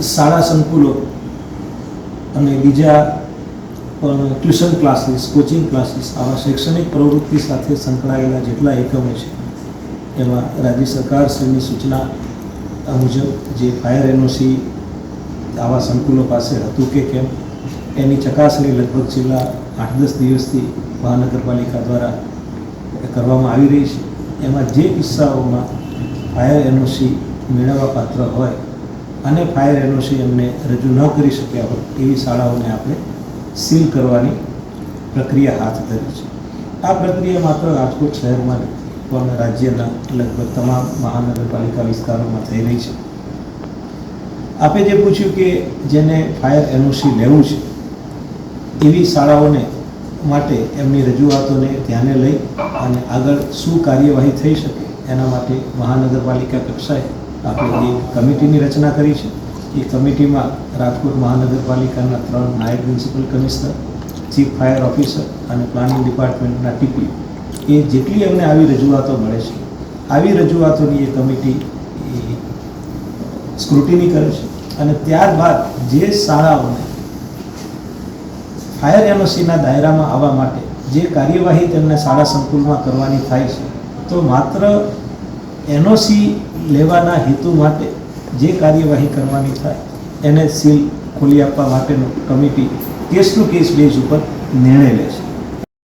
શાળા સંકુલો અને બીજા પણ ટ્યુશન ક્લાસીસ, કોચિંગ ક્લાસીસ આવા શૈક્ષણિક પ્રવૃત્તિ સાથે સંકળાયેલા જેટલા એકમો છે, એમાં રાજ્ય સરકારશ્રીની સૂચના મુજબ જે ફાયર એનઓસી આવા સંકુલો પાસે હતું કે કેમ, એની ચકાસણી લગભગ છેલ્લા આઠ દસ દિવસથી મહાનગરપાલિકા દ્વારા કરવામાં આવી રહી છે. એમાં જે કિસ્સાઓમાં ફાયર એનઓસી મેળવવા પાત્ર હોય અને ફાયર એનઓસી એમને રજૂ ન કરી શક્યા હોય એવી શાળાઓને આપણે સીલ કરવાની પ્રક્રિયા હાથ ધરી છે. આ પ્રક્રિયા માત્ર રાજકોટ શહેરમાં પણ રાજ્યના લગભગ તમામ મહાનગરપાલિકા વિસ્તારોમાં થઈ રહી છે. આપે જે પૂછ્યું કે જેને ફાયર એનઓસી લેવું છે, એવી શાળાઓને માટે એમની રજૂઆતોને ધ્યાને લઈ અને આગળ શું કાર્યવાહી થઈ શકે એના માટે મહાનગરપાલિકા કક્ષાએ આપણે એક કમિટીની રચના કરી છે, એ કમિટીમાં રાજકોટ મહાનગરપાલિકાના ત્રણ નાયબ municipal commissioner, chief fire officer અને પ્લાનિંગ ડિપાર્ટમેન્ટના ટીપી. એ જેટલી અમને આવી રજૂઆતો મળે છે, આવી રજૂઆતોની એ કમિટી સ્ક્રુટિની કરે છે અને ત્યારબાદ જે શાળાઓને ફાયર એનઓસીના દાયરામાં આવવા માટે જે કાર્યવાહી તેમને શાળા સંકુલમાં કરવાની થાય છે, તો માત્ર એનઓસી લેવાના હેતુ માટે જે કાર્યવાહી કરવાની થાય, એને સીલ ખોલી આપવા માટેનું committee case to case base ઉપર નિર્ણય લે છે